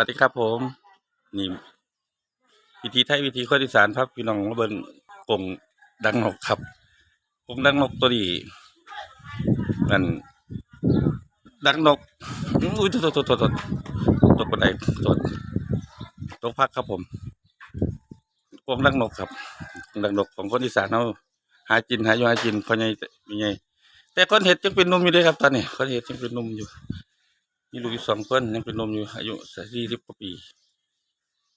วัสดีครับผม นี่ วิธีไทยวิธีคนอีสานครับพี่น้องมาเบิ่งกงดังนกครับกงดังนกตัวนี้นั่นดังนกอุ้ยโทษโทษโทษโทษตกบันไดโทษตกพักครับผมกงดังนกครับกงดังนกของคนอีสานเขาหากินหาอยู่หากินเพราะไงยังไงแต่คนเห็ดยังเป็นหนุ่มอยู่เลยครับตอนนี้คนเห็ดยังเป็นหนุ่มอยู่ มีลูกอยู่สองคนยังเป็นนมอยู่อายุสี่สิบกว่าปี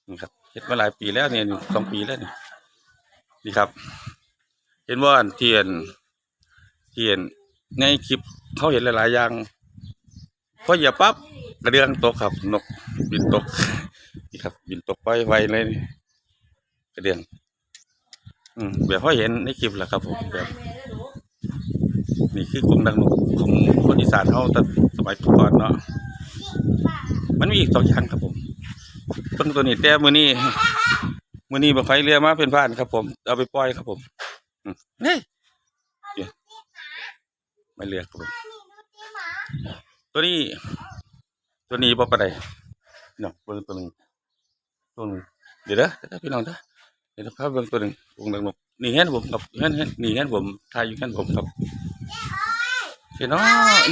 นี่ครับเฮ็ดมาหลายปีแล้วเนี่ยสองปีแล้วนี่นี่ครับ เห็นว่านเทียนเทียนในคลิปเขาเห็นหลายๆอย่างพอเหยียบปั๊บกระเดื่องตกครับนกบินตกนี่ครับ บินตกไปไวเลยกระเดื่องอืมแบบเขาเห็นในคลิปแหละครับผมแบบนี่คือกรงดังนกของคนอีสานเขาแต่สมัยก่อนเนาะ มันมีอีกสองอย่างครับผมต้นตัวนี้แต่มือนี้มือนี้บังไฟเรือมาเป็นผ่านครับ ผม เอาไปปล่อยครับผมอืมเฮ้ยเดี๋ยวไม่เลือกครับผมตัวนี้ ตัวนี้บ่ปะไดเนาะเบิ่งตัวหนึ่งตัวหนึ่งเดี๋ยวเด้อเดี๋ยวพี่น้องเด้อเดี๋ยวนะครับเบิ่งตัวหนึ่งวงดังนกนี่เห็นผมครับเห็นเห็นนี่เห็นผมทายอยู่เห็นผมครับเห็นเนาะ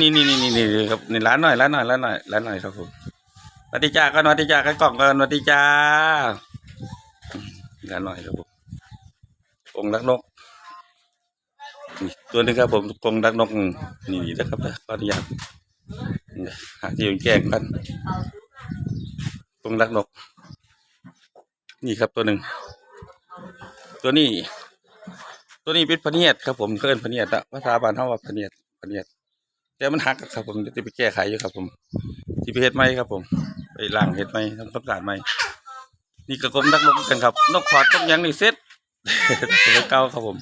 นี่นี่นี่นี่นี่ครับนี่ร้านหน่อยร้านหน่อยร้านหน่อยร้านหน่อยครับผมส วัสดีจ้ากันวัสดีจ้ากันกล่องกันวัสดีจ้างานหน่อยครับผมกรงรักนกตัวนึงครับผมกงรักนกนี่นะครับนะขออนุญาตหาที่อยู่แก้งกันกงรักนก นี่ครับตัวหนึ่งตัวนี้ ตัวนี้เป็นพเนียดครับผมเกินพเนียดอะภาษาบ้านเขาว่าพเนียดพเนียด แต่มันหักครับผมจะไปแก้ไขอยู่ครับผมที่ไปเฮ็ดไหมครับ ผม ไปล้างเห็ดไหมทำความสะอาดไหมนี่กระกรมนักนกกันครับ นกขอดต้มยังนี่เซ็ตตัวเก่าครับผม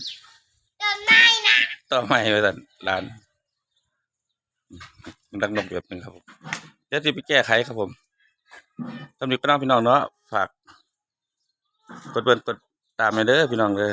ต่อใหม่ไปสันร้านนักนกแบบนึงครับผมเดี๋ยวที่ไปแก้ไขครับผมสำหรับพี่น้องพี่น้องเนาะฝาก กดเบิ่งกดตามไปเด้อพี่น้องเลย